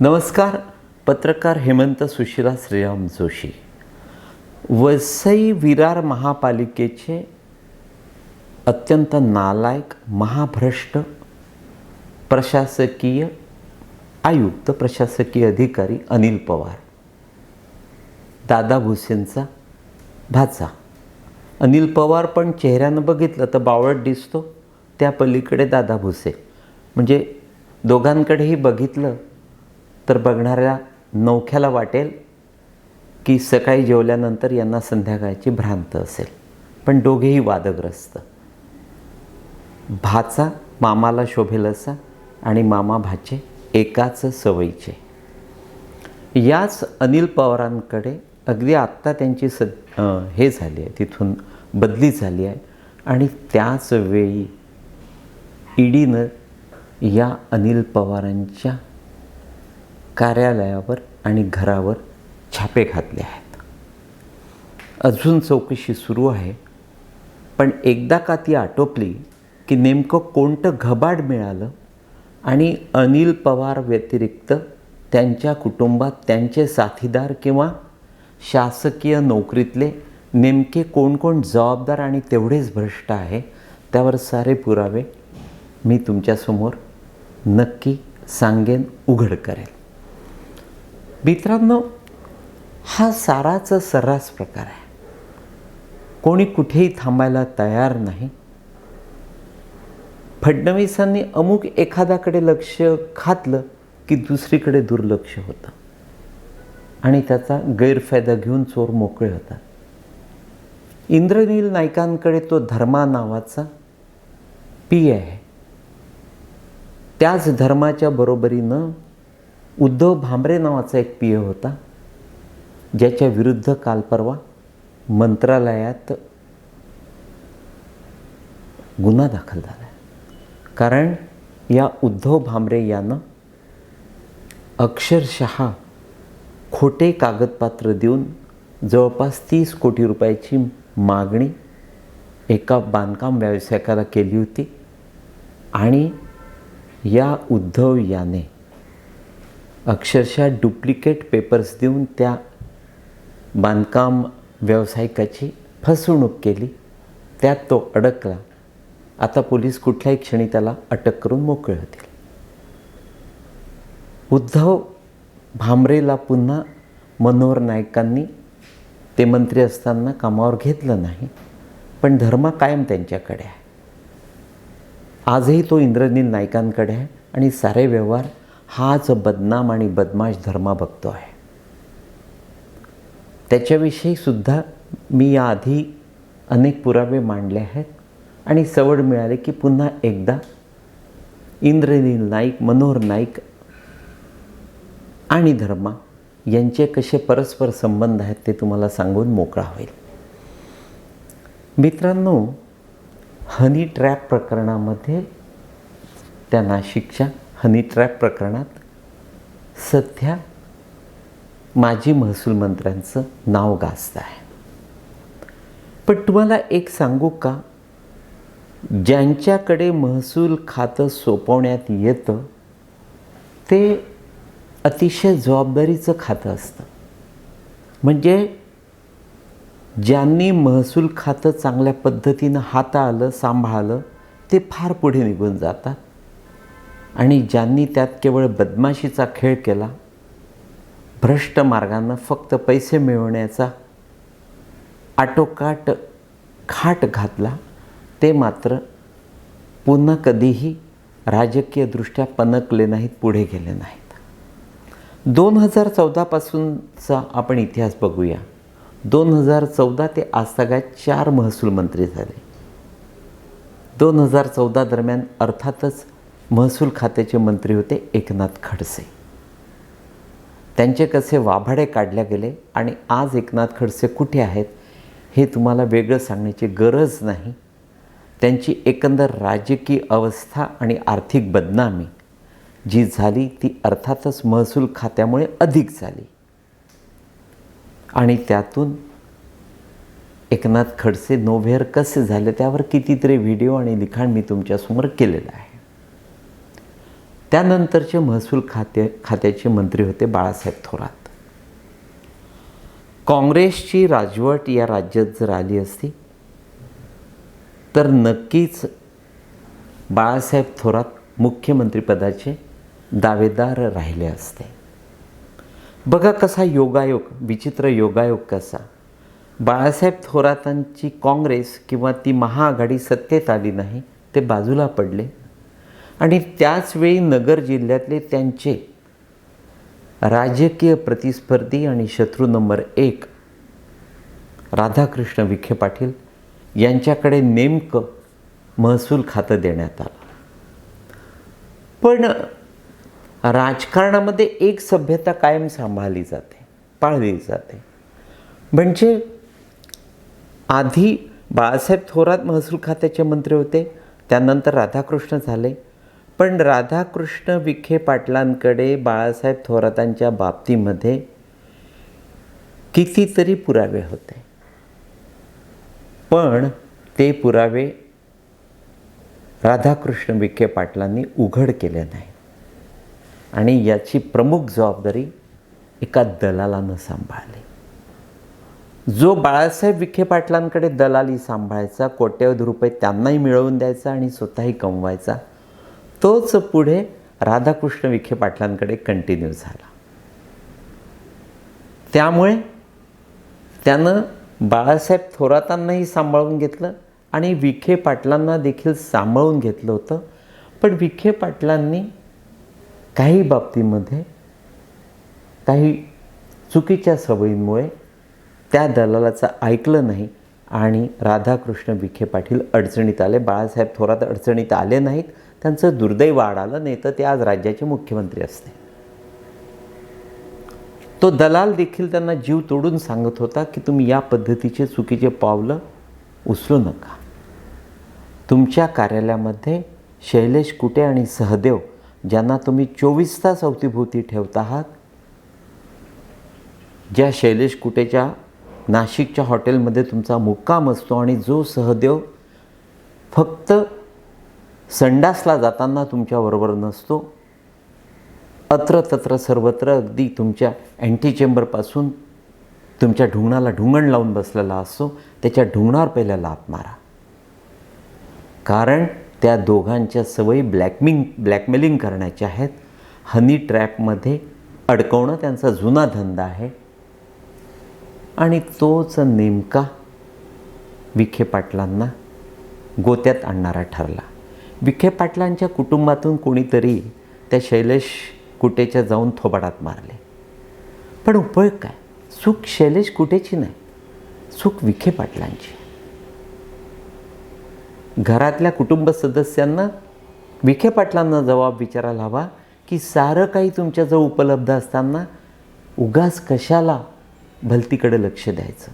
नमस्कार पत्रकार हेमंत सुशिला श्रीराम जोशी. वसई विरार महापालिकेचे अत्यंत नालायक महाभ्रष्ट प्रशासकीय आयुक्त प्रशासकीय अधिकारी अनिल पवार. दादा भुसेंचा भाचा. अनिल पवार पण चेहऱ्यानं बघितलं तर बावळट दिसतो. त्या पलीकडे दादा भुसे म्हणजे दोघांकडेही बघितलं तर बघणाऱ्या नौख्याला वाटेल की सकाळी जेवल्यानंतर यांना संध्याकाळची भ्रांत असेल. पण दोघेही वादग्रस्त. भाचा मामाला शोभेल असा आणि मामा भाचे एकाच सवयीचे. याच अनिल पवारांकडे अगदी आत्ता त्यांची स हे झाली आहे तिथून बदली झाली आहे. आणि त्याच वेळी ईडीनं या अनिल पवारांच्या कार्यालयावर आणि घरावर छापे घातले आहेत. अजून चौकशी सुरू आहे पण एकदा का ती आटोपली की नेमकं कोणतं घबाड मिळालं आणि अनिल पवार व्यतिरिक्त त्यांच्या कुटुंबात त्यांचे साथीदार किंवा शासकीय नोकरीतले नेमके कोण कोण जबाबदार आणि तेवढेच भ्रष्ट आहे त्यावर सारे पुरावे मी तुमच्यासमोर नक्की सांगेन उघड करेल. मित्रांनो हा साराचा सर्रास प्रकार आहे. कोणी कुठेही थांबायला तयार नाही. फडणवीसांनी अमुक एखाद्याकडे लक्ष घातलं की दुसरीकडे दुर्लक्ष होतं. आणि त्याचा गैरफायदा घेऊन चोर मोकळे होतात. इंद्रनील नायकांकडे तो धर्मा नावाचा पी आहे. त्याच धर्माच्या बरोबरीनं उद्धव भांबरे नावाचा एक पी होता ज्याच्या विरुद्ध काल परवा मंत्रालयात गुन्हा दाखल झाला. कारण या उद्धव भांबरे यानं अक्षरशः खोटे कागदपत्र देऊन जवळपास तीस कोटी रुपयाची मागणी एका बांधकाम व्यावसायिकाला केली होती आणि या उद्धव याने अक्षरशः डुप्लिकेट पेपर्स देऊन त्या बांधकाम व्यावसायिकाची फसवणूक केली. त्यात तो अडकला. आता पोलीस कुठल्याही क्षणी त्याला अटक करून मोकळे होतील उद्धव भांबरेला पुन्हा मनोहर नायकांनी ते मंत्री असताना कामावर घेतलं नाही पण धर्म कायम त्यांच्याकडे आहे. आजही तो इंद्रनील नायकांकडे आहे आणि सारे व्यवहार हाच बदनाम आणि बदमाश धर्मा बघतो आहे. त्याच्याविषयी सुद्धा मी याआधी अनेक पुरावे मांडले आहेत आणि सवड मिळाली की पुन्हा एकदा इंद्रनील नाईक मनोहर नाईक आणि धर्मा यांचे कसे परस्पर संबंध आहेत ते तुम्हाला सांगून मोकळा होईल. मित्रांनो हनी ट्रॅप प्रकरणामध्ये त्या नाशिकच्या हनी ट्रॅप प्रकरणात सध्या माजी महसूल मंत्र्यांचं नाव गाजतं आहे. पण तुम्हाला एक सांगू का? ज्यांच्याकडे महसूल खातं सोपवण्यात येतं ते अतिशय जबाबदारीचं खातं असतं. म्हणजे ज्यांनी महसूल खातं चांगल्या पद्धतीनं हाताळलं सांभाळलं ते फार पुढे निघून जातात. आणि ज्यांनी त्यात केवळ बदमाशीचा खेळ केला भ्रष्ट मार्गानं फक्त पैसे मिळवण्याचा आटोकाट खाट घातला ते मात्र पुन्हा कधीही राजकीयदृष्ट्या पनकले नाहीत पुढे गेले नाहीत. दोन हजार चौदापासूनचा आपण इतिहास बघूया. दोन हजार चौदा ते आजतागायत चार महसूल मंत्री झाले. दोन हजार चौदा दरम्यान अर्थातच महसूल खात्याचे मंत्री होते एकनाथ खडसे. त्यांचे कसे वाभाडे काढले गेले आणि आज एकनाथ खडसे कुठे आहेत हे तुम्हाला वेगळं सांगण्याची गरज नाही. त्यांची एकंदर राजकीय अवस्था आणि आर्थिक बदनामी जी झाली ती अर्थातच महसूल खात्यामुळे अधिक झाली. आणि त्यातून एकनाथ खडसे नोव्हेअर कसे झाले त्यावर कितीतरी व्हिडिओ आणि लिखाण मी तुमच्यासमोर केलेलं आहे. त्यानंतरचे महसूल खाते खात्याचे मंत्री होते बाळासाहेब थोरात. काँग्रेसची राजवट या राज्यात जर आली असती तर नक्कीच बाळासाहेब थोरात मुख्यमंत्रीपदाचे दावेदार राहिले असते. बघा कसा योगायोग विचित्र योगायोग कसा. बाळासाहेब थोरातांची काँग्रेस किंवा ती महाआघाडी सत्तेत आली नाही ते बाजूला पडले. आणि त्याचवेळी नगर जिल्ह्यातले त्यांचे राजकीय प्रतिस्पर्धी आणि शत्रू नंबर एक राधाकृष्ण विखे पाटील यांच्याकडे नेमकं महसूल खातं देण्यात आलं. पण राजकारणामध्ये एक सभ्यता कायम सांभाळली जाते पाळली जाते. म्हणजे आधी बाळासाहेब थोरात महसूल खात्याचे मंत्री होते त्यानंतर राधाकृष्ण झाले पण राधाकृष्ण विखे पाटलांकडे बाळासाहेब थोरातांच्या बाबतीमध्ये कितीतरी पुरावे होते. पण ते पुरावे राधाकृष्ण विखे पाटलांनी उघड केले नाही आणि याची प्रमुख जबाबदारी एका दलालानं सांभाळली. जो बाळासाहेब विखे पाटलांकडे दलाली सांभाळायचा कोट्यवधी रुपये त्यांनाही मिळवून द्यायचा आणि स्वतःही कमवायचा तोच पुढे राधाकृष्ण विखे पाटलांकडे कंटिन्यू झाला. त्यामुळे त्यानं बाळासाहेब थोरातांनाही सांभाळून घेतलं आणि विखे पाटलांना देखील सांभाळून घेतलं होतं. पण विखे पाटलांनी काही बाबतीमध्ये काही चुकीच्या सवयींमुळे त्या दलालाचं ऐकलं नाही आणि राधाकृष्ण विखे पाटील अडचणीत आले. बाळासाहेब थोरात अडचणीत आले नाहीत. त्यांचं दुर्दैव आढालं नाही तर ते आज राज्याचे मुख्यमंत्री असते. तो दलाल देखील त्यांना जीव तोडून सांगत होता की तुम्ही या पद्धतीचे चुकीचे पावलं उचलू नका. तुमच्या कार्यालयामध्ये शैलेश कुटे आणि सहदेव ज्यांना तुम्ही चोवीस तास अवतीभोवती ठेवत आहात ज्या शैलेश कुटेच्या नाशिकच्या हॉटेलमध्ये तुमचा मुक्काम असतो आणि जो सहदेव फक्त संडासला जाताना तुमच्याबरोबर नसतो. अत्र तत्र सर्वत्र अगदी तुमच्या अँटी चेंबरपासून तुमच्या ढुंगणाला ढुंगण लावून बसलेला असतो त्याच्या ढुंगणावर पहिल्या लात मारा. कारण त्या दोघांच्या सवयी ब्लॅकमिंग ब्लॅकमेलिंग करण्याच्या आहेत. हनी ट्रॅपमध्ये अडकवणं त्यांचा जुना धंदा आहे. आणि तोच नेमका विखे पाटलांना गोत्यात आणणारा ठरला. विखे पाटलांच्या कुटुंबातून कोणीतरी त्या शैलेश कुटेच्या जाऊन थोबाडात मारले. पण उपयोग काय? सुख शैलेश कुटेची नाही सुख विखे पाटलांची. घरातल्या कुटुंब सदस्यांना विखे पाटलांना जबाब विचारायला हवा की सारं काही तुमच्याजवळ उपलब्ध असताना उगास कशाला भलतीकडे लक्ष द्यायचं?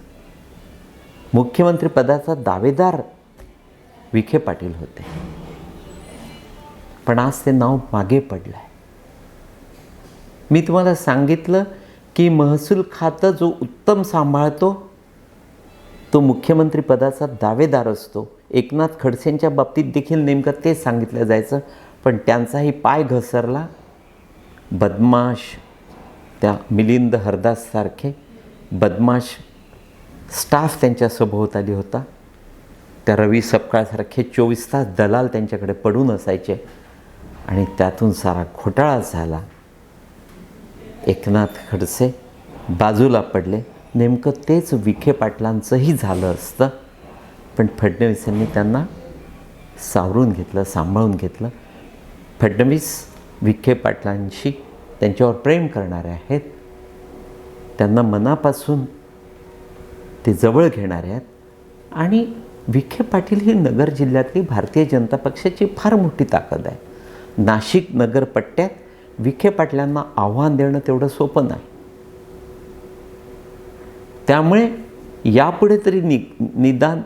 मुख्यमंत्री पदाचा दावेदार विखे पाटील होते. पण आज ते नाव मागे पडलं आहे मी तुम्हाला सांगितलं की महसूल खातं जो उत्तम सांभाळतो तो मुख्यमंत्री पदाचा दावेदार असतो. एकनाथ खडसेंच्या बाबतीत देखील नेमकं तेच सांगितलं जायचं पण त्यांचाही पाय घसरला. बदमाश त्या मिलिंद हरदाससारखे बदमाश स्टाफ त्यांच्या सभोवताली होता. त्या रवी सपकाळसारखे चोवीस तास दलाल त्यांच्याकडे पडून असायचे. आणि त्यातून सारा घोटाळा झाला. एकनाथ खडसे बाजूला पडले. नेमकं तेच विखे पाटलांचंही झालं असतं. पण फडणवीसांनी त्यांना सावरून घेतलं सांभाळून घेतलं. फडणवीस विखे पाटलांशी त्यांच्यावर प्रेम करणारे आहेत. त्यांना मनापासून ते जवळ घेणारे आहेत. आणि विखे पाटील ही नगर जिल्ह्यातली भारतीय जनता पक्षाची फार मोठी ताकद आहे. नाशिक नगरपट्ट्यात विखे पाटलांना आव्हान देणं तेवढं सोपं नाही. त्यामुळे यापुढे तरी नि निदान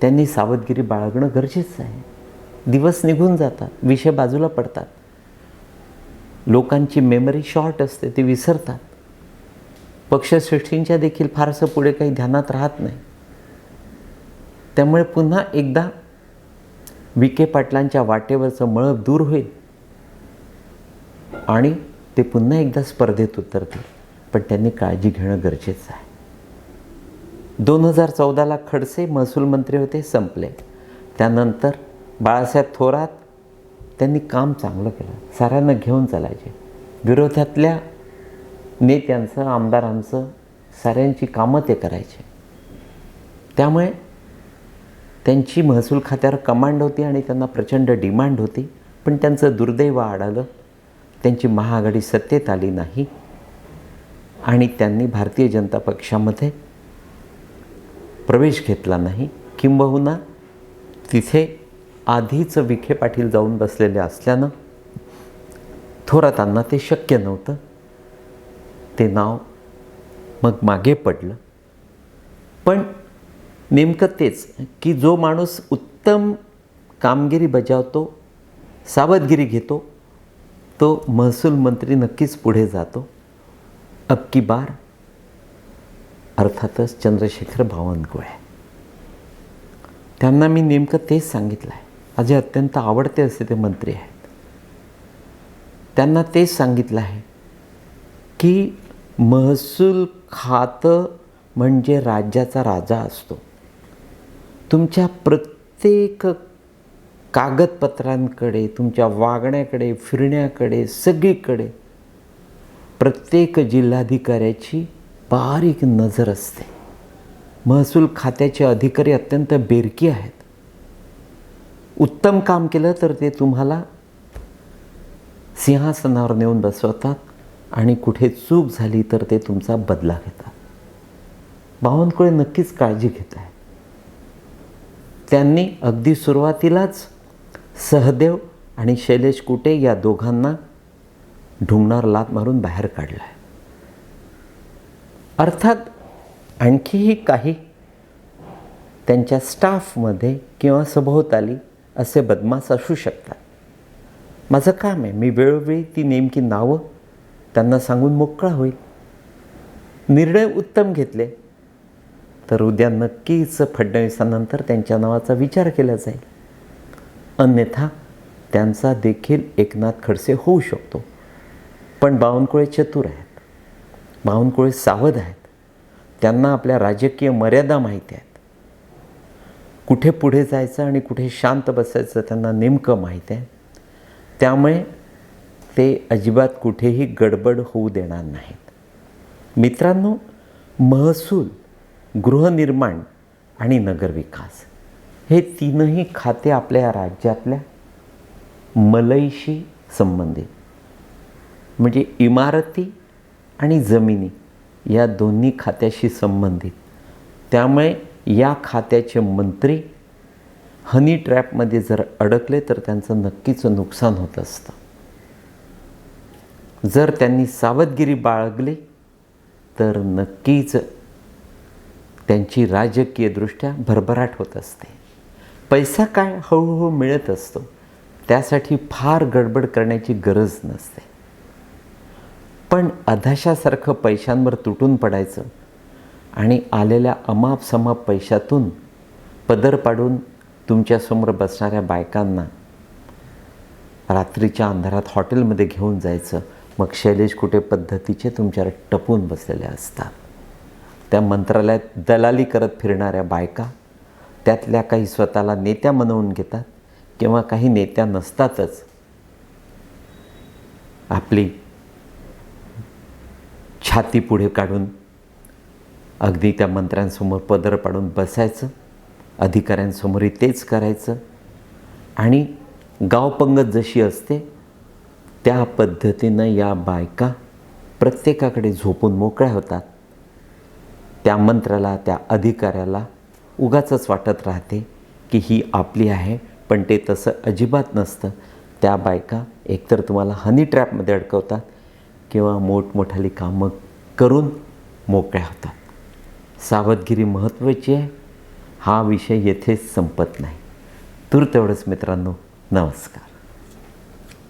त्यांनी सावधगिरी बाळगणं गरजेचं आहे. दिवस निघून जातात विषय बाजूला पडतात. लोकांची मेमरी शॉर्ट असते ते विसरतात. पक्षश्रेष्ठींच्या देखील फारसं पुढे काही ध्यानात राहत नाही. त्यामुळे पुन्हा एकदा विखे पाटलांच्या वाटेवरचं मळब दूर होईल. आणि ते पुन्हा एकदा स्पर्धेत उतरतील. पण त्यांनी काळजी घेणं गरजेचं आहे. दोन हजार चौदाला खडसे महसूल मंत्री होते संपले. त्यानंतर बाळासाहेब थोरात त्यांनी काम चांगलं केलं. साऱ्यांना घेऊन चालायचे. विरोधातल्या नेत्यांचं आमदारांचं साऱ्यांची कामं ते करायचे. त्यामुळे त्यांची महसूल खात्यावर कमांड होती आणि त्यांना प्रचंड डिमांड होती. पण त्यांचं दुर्दैव आडालं त्यांची महाआघाडी सत्तेत आली नाही. आणि त्यांनी भारतीय जनता पक्षामध्ये प्रवेश घेतला नाही. किंबहुना तिथे आधीच विखे पाटील जाऊन बसलेले असल्यानं थोरातांना ते शक्य नव्हतं. ते नाव मग मागे पडलं. पण नेमकं तेच की जो माणूस उत्तम कामगिरी बजावतो सावधगिरी घेतो तो महसूल मंत्री नक्कीच पुढे जातो. अक्की बार? अर्थातच चंद्रशेखर बावनकुळे त्यांना मी नेमकं तेच सांगितलं आहे माझे अत्यंत आवडते असे ते मंत्री आहेत. त्यांना तेच सांगितलं आहे की महसूल खातं म्हणजे राज्याचा राजा असतो. तुमच्या प्रत्येक कागदपत्रांकडे तुमच्या वागण्याकडे फिरण्याकडे सगळीकडे प्रत्येक जिल्हाधिकाऱ्याची बारीक नजर असते. महसूल खात्याचे अधिकारी अत्यंत बेरकी आहेत. उत्तम काम केलं तर ते तुम्हाला सिंहासनावर नेऊन बसवतात आणि कुठे चूक झाली तर ते तुमचा बदला घेतात. बावनकुळे नक्कीच काळजी घेत आहे त्यांनी अगदी सुरुवातीलाच सहदेव आणि शैलेश कुटे या दोघांना ढुंगणार लात मारून बाहेर काढला आहे अर्थात आणखीही काही त्यांच्या स्टाफमध्ये किंवा सभोवताली असे बदमाश असू शकतात. माझं काम आहे मी वेळोवेळी ती नेमकी नावं त्यांना सांगून मोकळा होईल. निर्णय उत्तम घेतले. तर उद्या नक्कीच फडणवीसांनंतर त्यांच्या नावाचा विचार केला जाईल. अन्यथा त्यांचा देखील एकनाथ खडसे होऊ शकतो. पण बावनकुळे चतुर आहेत. बावनकुळे सावध आहेत. त्यांना आपल्या राजकीय मर्यादा माहिती आहेत. कुठे पुढे जायचं आणि कुठे शांत बसायचं त्यांना नेमकं माहीत आहे. त्यामुळे ते अजिबात कुठेही गडबड होऊ देणार नाहीत. मित्रांनो महसूल गृहनिर्माण आणि नगरविकास. हे तीनही खाते आपल्या राज्यातल्या मलईशी संबंधित. म्हणजे इमारती आणि जमिनी या दोन्ही खात्याशी संबंधित. त्यामुळे या खात्याचे मंत्री हनी ट्रॅपमध्ये जर अडकले तर त्यांचं नक्कीच नुकसान होत असतं. जर त्यांनी सावधगिरी बाळगली तर नक्कीच त्यांची राजकीयदृष्ट्या भरभराट होत असते. पैसा काय हळूहळू मिळत असतो त्यासाठी फार गडबड करण्याची गरज नसते. पण अधाशासारखं पैशांवर तुटून पडायचं आणि आलेल्या अमाप समाप पैशातून पदर पाडून तुमच्यासमोर बसणाऱ्या बायकांना रात्रीच्या अंधारात हॉटेलमध्ये घेऊन जायचं मग शैलेश कुठे पद्धतीचे तुमच्यावर टपून बसलेले असतात. त्या मंत्रालयात दलाली करत फिरणाऱ्या बायका त्यातल्या काही स्वतःला नेत्या म्हणवून घेतात किंवा काही नेत्या नसतातच. आपली छाती पुढे काढून अगदी त्या मंत्र्यांसमोर पदर पाडून बसायचं अधिकाऱ्यांसमोरही तेच करायचं. आणि गावपंगत जशी असते त्या पद्धतीनं या बायका प्रत्येकाकडे झोपून मोकळ्या होतात. त्या मंत्र्याला त्या अधिकाऱ्याला उगाचंच वाटत राहते की ही आपली आहे पण ते तसं अजिबात नसतं. त्या बायका एकतर तुम्हाला हनी ट्रॅपमध्ये अडकवतात किंवा मोठमोठाली कामं करून मोकळ्या होतात. सावधगिरी महत्त्वाची आहे. हा विषय येथेच संपत नाही. तूर तेवढंच मित्रांनो. नमस्कार.